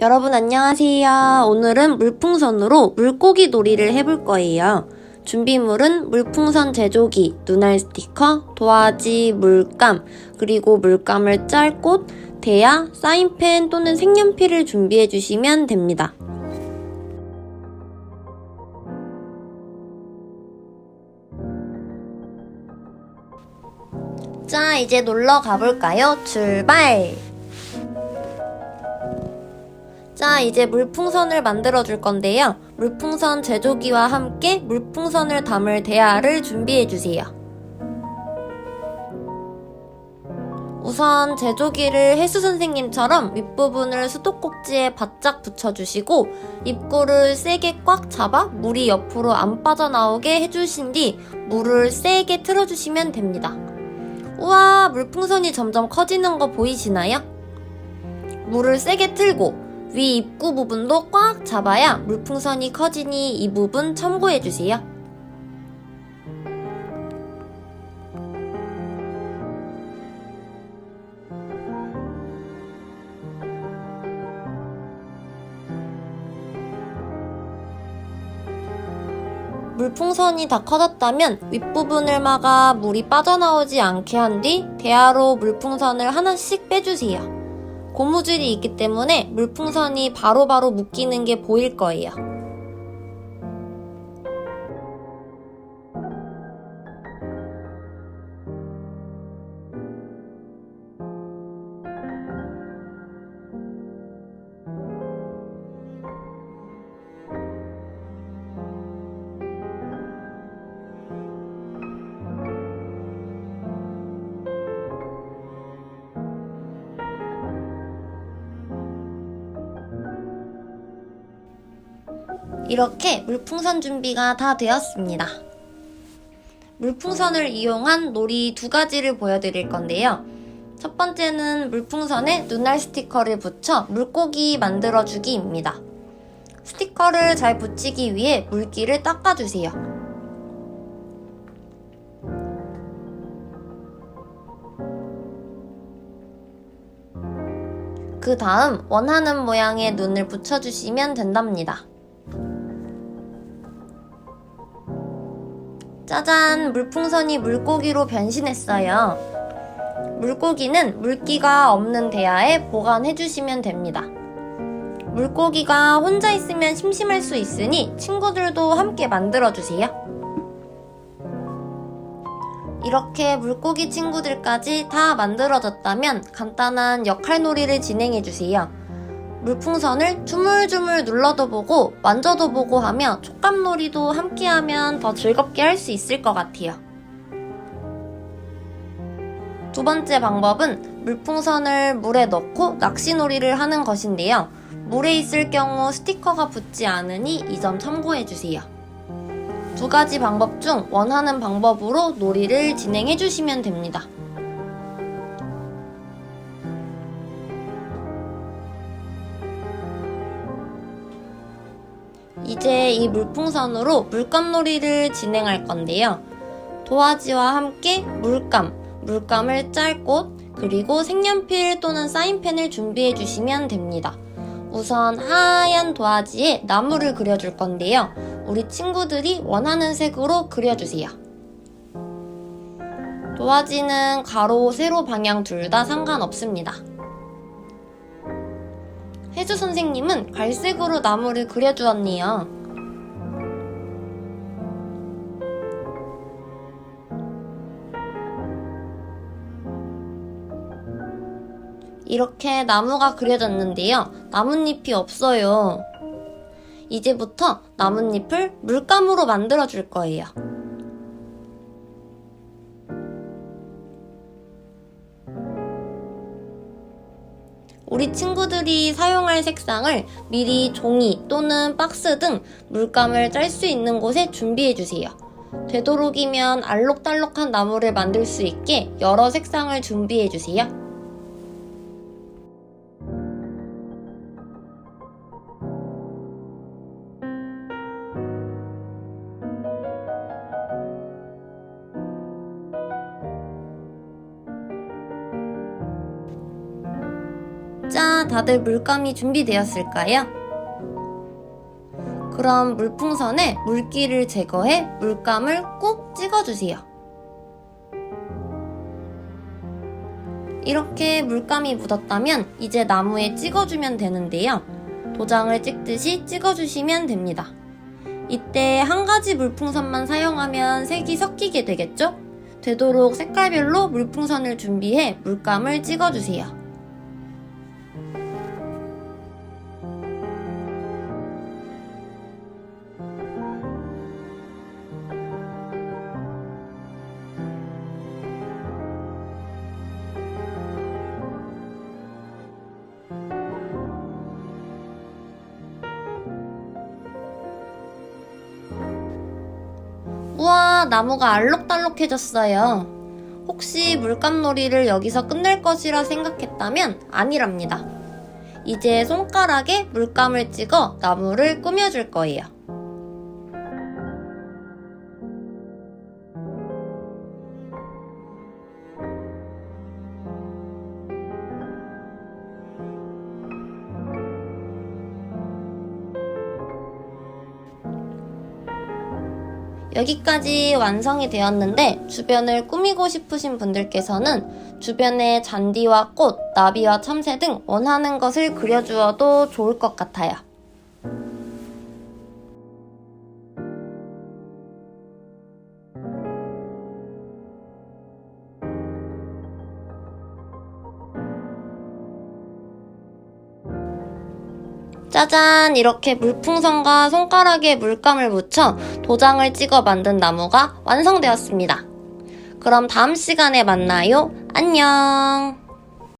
여러분 안녕하세요. 오늘은 물풍선으로 물고기 놀이를 해볼 거예요. 준비물은 물풍선 제조기, 눈알 스티커, 도화지, 물감, 그리고 물감을 짤 꽃, 대야, 사인펜 또는 색연필을 준비해 주시면 됩니다. 자, 이제 놀러 가볼까요? 출발! 자, 이제 물풍선을 만들어 줄 건데요. 물풍선 제조기와 함께 물풍선을 담을 대야를 준비해 주세요. 우선 제조기를 혜수 선생님처럼 윗부분을 수도꼭지에 바짝 붙여주시고 입구를 세게 꽉 잡아 물이 옆으로 안 빠져나오게 해주신 뒤 물을 세게 틀어주시면 됩니다. 우와, 물풍선이 점점 커지는 거 보이시나요? 물을 세게 틀고 위 입구 부분도 꽉 잡아야 물풍선이 커지니 이 부분 참고해주세요. 물풍선이 다 커졌다면 윗부분을 막아 물이 빠져나오지 않게 한 뒤 대야로 물풍선을 하나씩 빼주세요. 고무줄이 있기 때문에 물풍선이 바로바로 묶이는 게 보일 거예요. 이렇게 물풍선 준비가 다 되었습니다. 물풍선을 이용한 놀이 두 가지를 보여드릴 건데요. 첫 번째는 물풍선에 눈알 스티커를 붙여 물고기 만들어주기입니다. 스티커를 잘 붙이기 위해 물기를 닦아주세요. 그 다음 원하는 모양의 눈을 붙여주시면 된답니다. 짜잔! 물풍선이 물고기로 변신했어요. 물고기는 물기가 없는 대야에 보관해 주시면 됩니다. 물고기가 혼자 있으면 심심할 수 있으니 친구들도 함께 만들어 주세요. 이렇게 물고기 친구들까지 다 만들어졌다면 간단한 역할놀이를 진행해주세요. 물풍선을 주물주물 눌러도 보고 만져도 보고 하며 촉감놀이도 함께하면 더 즐겁게 할 수 있을 것 같아요. 두 번째 방법은 물풍선을 물에 넣고 낚시놀이를 하는 것인데요. 물에 있을 경우 스티커가 붙지 않으니 이 점 참고해주세요. 두 가지 방법 중 원하는 방법으로 놀이를 진행해주시면 됩니다. 이제 이 물풍선으로 물감놀이를 진행할 건데요. 도화지와 함께 물감, 물감을 짤 꽃, 그리고 색연필 또는 사인펜을 준비해 주시면 됩니다. 우선 하얀 도화지에 나무를 그려줄 건데요. 우리 친구들이 원하는 색으로 그려주세요. 도화지는 가로, 세로 방향 둘 다 상관없습니다. 혜주 선생님은 갈색으로 나무를 그려주었네요. 이렇게 나무가 그려졌는데요. 나뭇잎이 없어요. 이제부터 나뭇잎을 물감으로 만들어 줄 거예요. 우리 친구들이 사용할 색상을 미리 종이 또는 박스 등 물감을 짤 수 있는 곳에 준비해 주세요. 되도록이면 알록달록한 나무를 만들 수 있게 여러 색상을 준비해 주세요. 자, 다들 물감이 준비되었을까요? 그럼 물풍선에 물기를 제거해 물감을 꾹 찍어주세요. 이렇게 물감이 묻었다면 이제 나무에 찍어주면 되는데요. 도장을 찍듯이 찍어주시면 됩니다. 이때 한 가지 물풍선만 사용하면 색이 섞이게 되겠죠? 되도록 색깔별로 물풍선을 준비해 물감을 찍어주세요. 우와, 나무가 알록달록해졌어요. 혹시 물감놀이를 여기서 끝낼 것이라 생각했다면 아니랍니다. 이제 손가락에 물감을 찍어 나무를 꾸며줄 거예요. 여기까지 완성이 되었는데 주변을 꾸미고 싶으신 분들께서는 주변에 잔디와 꽃, 나비와 참새 등 원하는 것을 그려주어도 좋을 것 같아요. 짜잔! 이렇게 물풍선과 손가락에 물감을 묻혀 도장을 찍어 만든 나무가 완성되었습니다. 그럼 다음 시간에 만나요. 안녕!